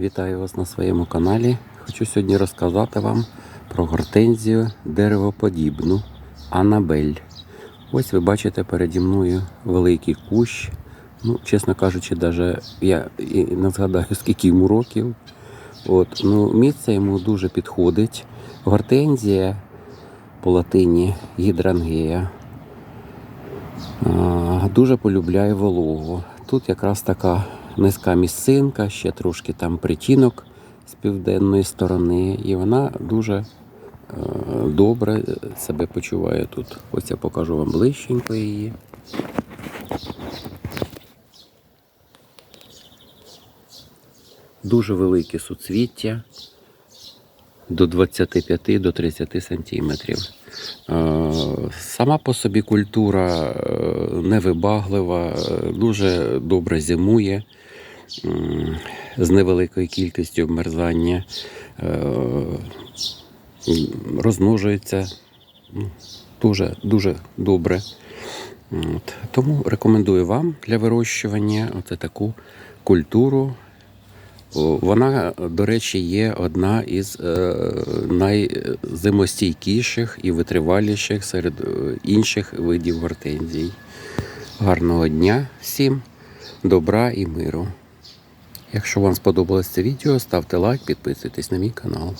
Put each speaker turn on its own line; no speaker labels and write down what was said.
вітаю вас на своєму каналі. Хочу сьогодні розказати вам про гортензію деревоподібну Анабель. Ось ви бачите переді мною великий кущ. Ну, чесно кажучи, даже я і не згадаю, скільки йому років. От, ну, місце йому дуже підходить. Гортензія по латині гідрангея. А, Дуже полюбляє вологу. Тут якраз така низька місцинка, ще трошки там притінок з південної сторони, і вона дуже е, добре себе почуває тут. Ось я покажу вам ближченько її. Дуже велике суцвіття до 25 до 30 сантиметрів. Е, Сама по собі культура е, невибаглива, е, дуже добре зимує з невеликою кількістю обмерзання, розмножується дуже, дуже добре. От. Тому рекомендую вам для вирощування оце таку культуру. Вона, до речі, є одна із е, найзимостійкіших і витриваліших серед е, інших видів гортензій. Гарного дня всім, добра і миру. Якщо вам сподобалось це відео, ставте лайк, підписуйтесь на мій канал.